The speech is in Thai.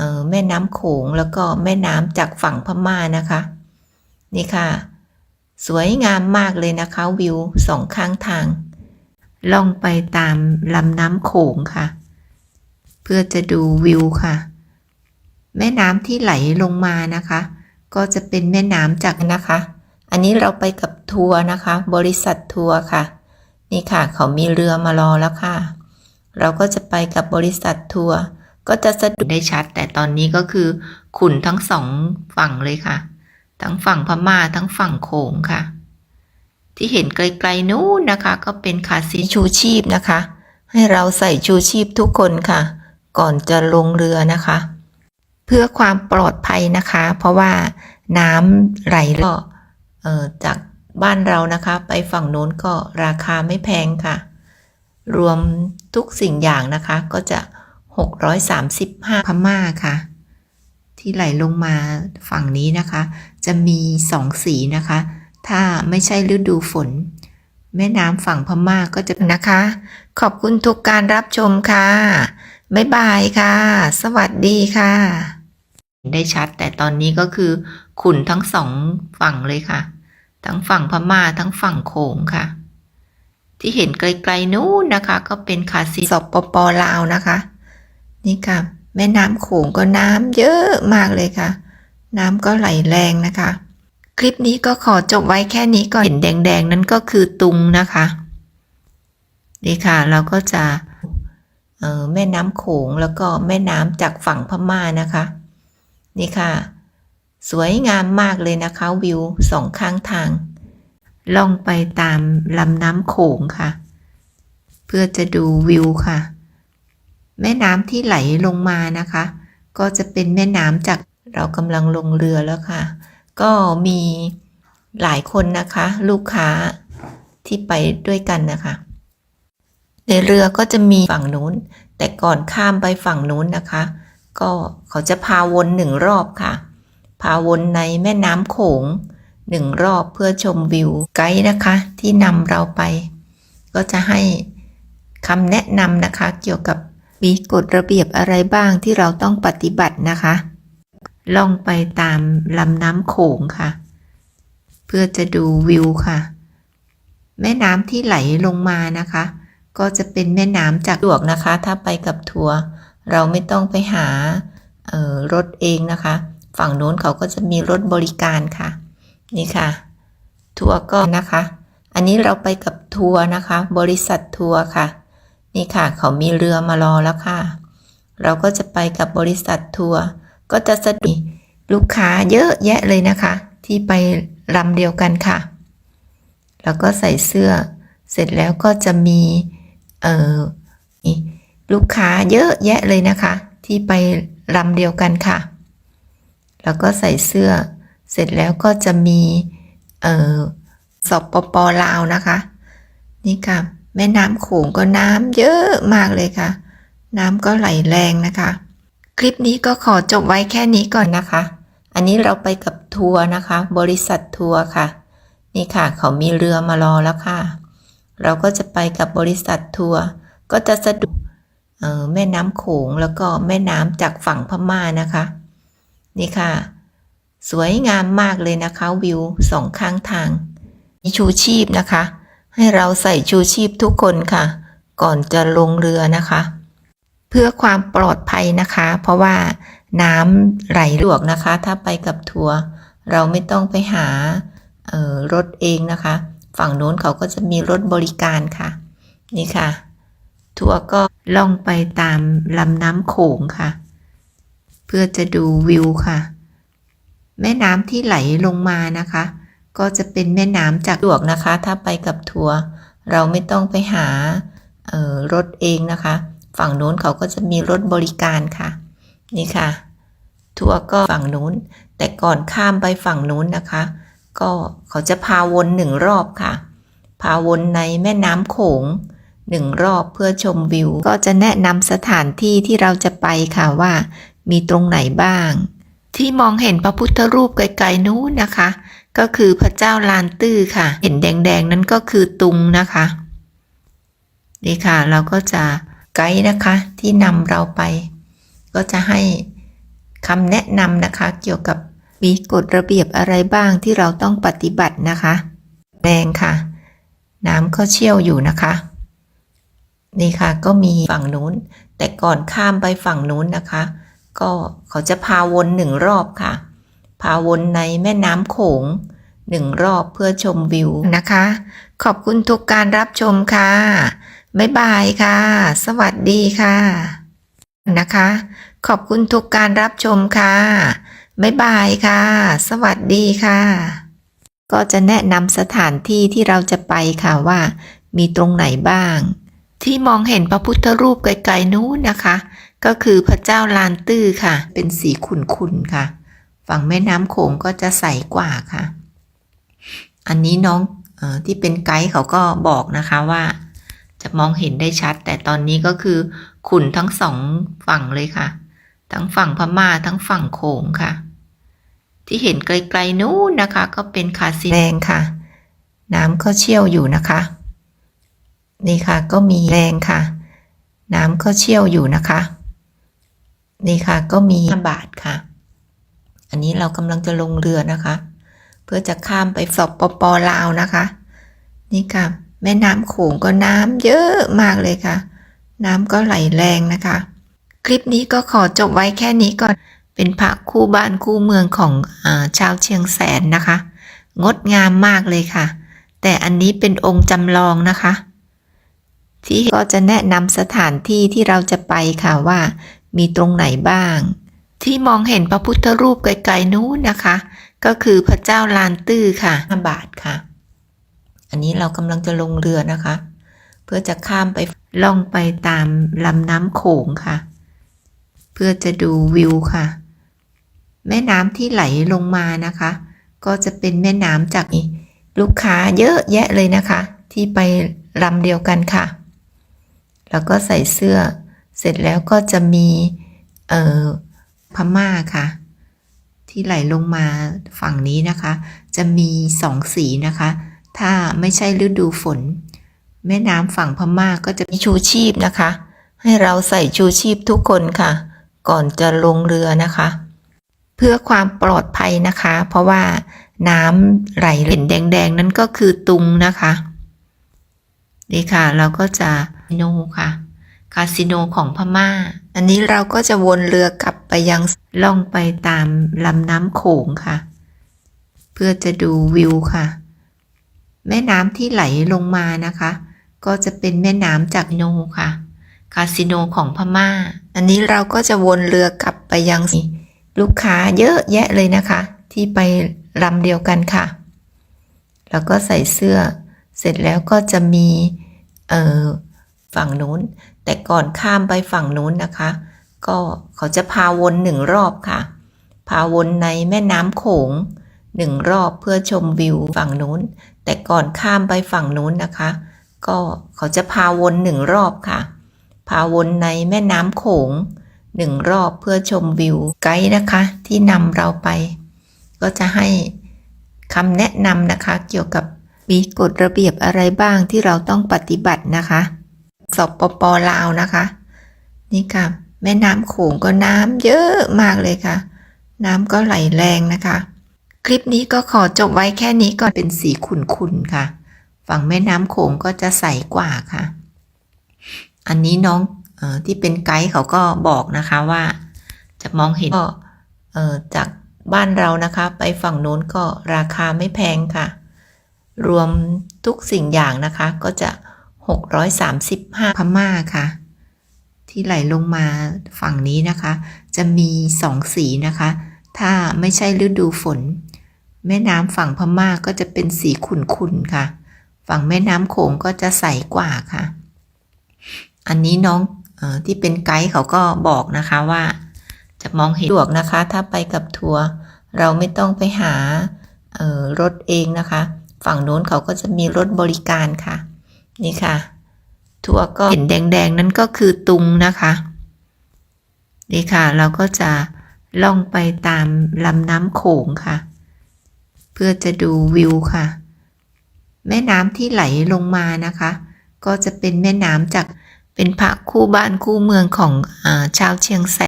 ออแม่น้ำโขงแล้วก็แม่น้ำจากฝั่งพม่านะคะ นี่ค่ะ สวยงามมากเลยนะคะ วิวสองข้างทาง ล่องไปตามลำน้ำโขงค่ะ เพื่อจะดูวิวค่ะ แม่น้ำที่ไหลลงมานะคะ ก็จะเป็นแม่น้ำจากนะคะ อันนี้เราไปกับทัวร์นะคะ บริษัททัวร์ค่ะ นี่ค่ะ เขามีเรือมารอแล้วค่ะ เราก็จะไปกับบริษัททัวร์ ก็จะสะดุดได้ชัด แต่ตอนนี้ก็คือ ขุนทั้งสองฝั่งเลยค่ะ ทั้งฝั่งพม่าทั้งฝั่งโขงค่ะ ที่เห็นไกลๆนู้นนะคะ ก็เป็นขาสีชูชีพนะคะ ให้เราใส่ชูชีพทุกคนค่ะ ก่อนจะลงเรือนะคะ เพื่อความปลอดภัยนะคะ เพราะว่าน้ำไหลก็เอ่อจากบ้านเรานะคะ ไปฝั่งโน้นก็ราคาไม่แพงค่ะ รวมทุกสิ่งอย่างนะคะก็จะ 635 พม่าค่ะ ที่ไหลลงมาฝั่งนี้นะคะ จะมีสองสีนะคะ ถ้าไม่ใช่ฤดูฝน แม่น้ำฝั่งพม่าก็จะนะคะ ขอบคุณทุกการรับชมค่ะ บ๊ายบายค่ะ สวัสดีค่ะ ได้ชัดแต่ตอนนี้ก็คือ ขุนทั้งสองฝั่งเลยค่ะ ทั้งฝั่งพม่าทั้งฝั่งโขงค่ะที่เห็นไกลๆนู้นนะคะ ก็เป็นขาสีสปปลาวนะคะ นี่ค่ะ แม่น้ำโขงก็น้ำเยอะมากเลยค่ะ น้ำก็ไหลแรงนะคะ คลิปนี้ก็ขอจบไว้แค่นี้ก่อนเห็นแดงๆ นั้นก็คือตุงนะคะนี่ค่ะ เราก็จะแม่น้ำโขงแล้วก็แม่น้ำจากฝั่งพม่านะคะ นี่ค่ะ สวยงามมากเลยนะคะวิวสองข้างทาง ล่องไปตามลำน้ำโขงค่ะ เพื่อจะดูวิวค่ะ แม่น้ำที่ไหลลงมานะคะ ก็จะเป็นแม่น้ำจากเรากำลังลงเรือแล้วค่ะ ก็มีหลายคนนะคะ ลูกค้าที่ไปด้วยกันนะคะ ในเรือก็จะมีฝั่งนู้น แต่ก่อนข้ามไปฝั่งนู้นนะคะ ก็เขาจะพาวนหนึ่งรอบค่ะ พาวนในแม่น้ำโขงหนึ่งรอบเพื่อชมวิวไกด์นะคะ ที่นำเราไป ก็จะให้คำแนะนำนะคะเกี่ยวกับ มีกฎระเบียบอะไรบ้างที่เราต้องปฏิบัตินะคะล่องไปตามลำน้ำโขงค่ะ เพื่อจะดูวิวค่ะ แม่น้ำที่ไหลลงมานะคะ ก็จะเป็นแม่น้ำจากดวกนะคะ ถ้าไปกับทัวร์เราไม่ต้องไปหาออรถเองนะคะ ฝั่งโน้นเขาก็จะมีรถบริการค่ะ นี่ค่ะ ทัวร์ก็นะคะ อันนี้เราไปกับทัวร์นะคะ บริษัททัวร์ค่ะ นี่ค่ะ เขามีเรือมารอแล้วค่ะ เราก็จะไปกับบริษัททัวร์ก็จะสะดลูกค้าเยอะแยะเลยนะคะ ที่ไปลำเดียวกันค่ะ แล้วก็ใส่เสื้อ เสร็จแล้วก็จะมีเอ่อลูกค้าเยอะแยะเลยนะคะ ที่ไปลำเดียวกันค่ะ แล้วก็ใส่เสื้อ เสร็จแล้วก็จะมีเอ่อสปปปลาวนะคะ นี่ค่ะ แม่น้ำโขงก็น้ำเยอะมากเลยค่ะ น้ำก็ไหลแรงนะคะ คลิปนี้ก็ขอจบไว้แค่นี้ก่อนนะคะ อันนี้เราไปกับทัวร์นะคะ บริษัททัวร์ค่ะ นี่ค่ะ เขามีเรือมารอแล้วค่ะ เราก็จะไปกับบริษัททัวร์ก็จะสะดวกแม่น้ำโขงแล้วก็แม่น้ำจากฝั่งพม่านะคะ นี่ค่ะ สวยงามมากเลยนะคะวิวสองข้างทาง มีชูชีพนะคะ ให้เราใส่ชูชีพทุกคนค่ะ ก่อนจะลงเรือนะคะ เพื่อความปลอดภัยนะคะ เพราะว่าน้ำไหลลวกนะคะ ถ้าไปกับทัวร์เราไม่ต้องไปหาออรถเองนะคะ ฝั่งโน้นเขาก็จะมีรถบริการค่ะ นี่ค่ะ ทัวร์ก็ล่องไปตามลำน้ำโขงค่ะ เพื่อจะดูวิวค่ะ แม่น้ำที่ไหลลงมานะคะ ก็จะเป็นแม่น้ำจากดวกนะคะ ถ้าไปกับทัวร์เราไม่ต้องไปหาออรถเองนะคะ ฝั่งโน้นเขาก็จะมีรถบริการค่ะ นี่ค่ะ ทัวร์ก็ฝั่งนู้น แต่ก่อนข้ามไปฝั่งนู้นนะคะ ก็เขาจะพาวนหนึ่งรอบค่ะ พาวนในแม่น้ำโขงหนึ่งรอบเพื่อชมวิว ก็จะแนะนำสถานที่ที่เราจะไปค่ะว่า มีตรงไหนบ้าง ที่มองเห็นพระพุทธรูปไกลๆนู้นนะคะ ก็คือพระเจ้าลานตื้อค่ะ เห็นแดงๆนั้นก็คือตุงนะคะ นี่ค่ะเราก็จะไกด์นะคะที่นำเราไป ก็จะให้คำแนะนำนะคะ เกี่ยวกับมีกฎระเบียบอะไรบ้างที่เราต้องปฏิบัตินะคะแรงค่ะ น้ำก็เชี่ยวอยู่นะคะ นี่ค่ะก็มีฝั่งนู้น แต่ก่อนข้ามไปฝั่งนู้นนะคะ ก็เขาจะพาวนหนึ่งรอบค่ะ พาวนในแม่น้ำโขงหนึ่งรอบเพื่อชมวิวนะคะ ขอบคุณทุกการรับชมค่ะ บ๊ายบายค่ะ สวัสดีค่ะนะคะ ขอบคุณทุกการรับชมค่ะบ๊ายบายค่ะ สวัสดีค่ะ ก็จะแนะนำสถานที่ที่เราจะไปค่ะว่า มีตรงไหนบ้าง ที่มองเห็นพระพุทธรูปไกลๆนู้นนะคะ ก็คือพระเจ้าลานตื้อค่ะ เป็นสีขุ่นๆค่ะ ฝั่งแม่น้ำโขงก็จะใสกว่าค่ะ อันนี้น้องเออที่เป็นไกด์เขาก็บอกนะคะว่าจะมองเห็นได้ชัด แต่ตอนนี้ก็คือขุ่นทั้งสองฝั่งเลยค่ะ ทั้งฝั่งพม่าทั้งฝั่งโขงค่ะ ที่เห็นไกลๆนู้นนะคะ ก็เป็นคาสิแรงค่ะ น้ำก็เชี่ยวอยู่นะคะ นี่ค่ะก็มีแรงค่ะ น้ำก็เชี่ยวอยู่นะคะ นี่ค่ะก็มี5บาทค่ะ อันนี้เรากำลังจะลงเรือนะคะ เพื่อจะข้ามไปสปปลาวนะคะ นี่ค่ะ แม่น้ำโขงก็น้ำเยอะมากเลยค่ะ น้ำก็ไหลแรงนะคะ คลิปนี้ก็ขอจบไว้แค่นี้ก่อน เป็นพระคู่บ้านคู่เมืองของอชาวเชียงแสนนะคะ งดงามมากเลยค่ะ แต่อันนี้เป็นองค์จำลองนะคะที่ก็จะแนะนำสถานที่ที่เราจะไปค่ะว่ามีตรงไหนบ้าง ที่มองเห็นพระพุทธรูปไกลๆนู้นนะคะ ก็คือพระเจ้าลานตื้อค่ะ5บาทค่ะ อันนี้เรากำลังจะลงเรือนะคะ เพื่อจะข้ามไปล่องไปตามลำน้ำโขงค่ะ เพื่อจะดูวิวค่ะ แม่น้ำที่ไหลลงมานะคะ ก็จะเป็นแม่น้ำจากลูกค้าเยอะแยะเลยนะคะ ที่ไปลำเดียวกันค่ะ แล้วก็ใส่เสื้อ เสร็จแล้วก็จะมี เอ่อ พม่าค่ะ ที่ไหลลงมาฝั่งนี้นะคะ จะมีสองสีนะคะ ถ้าไม่ใช่ฤดูฝน แม่น้ำฝั่งพม่าก็จะมีชูชีพนะคะ ให้เราใส่ชูชีพทุกคนค่ะ ก่อนจะลงเรือนะคะ เพื่อความปลอดภัยนะคะ เพราะว่าน้ำไหลเห็นแดงๆ นั้นก็คือตุงนะคะนี่ค่ะ เราก็จะโนค่ะ คาสิโนของพม่า อันนี้เราก็จะวนเรือกลับไปยังล่องไปตามลำน้ำโขงค่ะ เพื่อจะดูวิวค่ะ แม่น้ำที่ไหลลงมานะคะ ก็จะเป็นแม่น้ำจากโนค่ะ คาสิโนของพม่า อันนี้เราก็จะวนเรือกลับไปยังลูกค้าเยอะแยะเลยนะคะ ที่ไปลำเดียวกันค่ะ แล้วก็ใส่เสื้อ เสร็จแล้วก็จะมี เอ่อ ฝั่งนู้น แต่ก่อนข้ามไปฝั่งนู้นนะคะ ก็เขาจะพาวนหนึ่งรอบค่ะ พาวนในแม่น้ำโขงหนึ่งรอบเพื่อชมวิวฝั่งนู้น แต่ก่อนข้ามไปฝั่งนู้นนะคะ ก็เขาจะพาวนหนึ่งรอบค่ะ พาวนในแม่น้ำโขงหนึ่งรอบเพื่อชมวิวไกด์นะคะ ที่นำเราไป ก็จะให้คำแนะนำนะคะ เกี่ยวกับมีกฎระเบียบอะไรบ้างที่เราต้องปฏิบัตินะคะ สปปลาวนะคะ นี่ค่ะ แม่น้ำโขงก็น้ำเยอะมากเลยค่ะ น้ำก็ไหลแรงนะคะ คลิปนี้ก็ขอจบไว้แค่นี้ก่อนเป็นสีขุ่นๆค่ะ ฝั่งแม่น้ำโขงก็จะใสกว่าค่ะ อันนี้น้องออที่เป็นไกด์เขาก็บอกนะคะว่าจะมองเห็นก็จากบ้านเรานะคะ ไปฝั่งโน้นก็ราคาไม่แพงค่ะ รวมทุกสิ่งอย่างนะคะก็จะ 635 พม่าค่ะ ที่ไหลลงมาฝั่งนี้นะคะ จะมีสองสีนะคะ ถ้าไม่ใช่ฤดูฝน แม่น้ำฝั่งพม่าก็จะเป็นสีขุ่นๆค่ะ ฝั่งแม่น้ำโขงก็จะใสกว่าค่ะ อันนี้น้องอที่เป็นไกด์เขาก็บอกนะคะว่าจะมองเห็นดวกนะคะ ถ้าไปกับทัวร์เราไม่ต้องไปหารถเองนะคะ ฝั่งโน้นเขาก็จะมีรถบริการค่ะ นี่ค่ะ ทัวร์ก็เห็นแดงๆ นั้นก็คือตุงนะคะ นี่ค่ะ เราก็จะล่องไปตามลำน้ำโขงค่ะ เพื่อจะดูวิวค่ะ แม่น้ำที่ไหลลงมานะคะ ก็จะเป็นแม่น้ำจากเป็นพระคู่บ้านคู่เมืองของอชาวเชียงแสน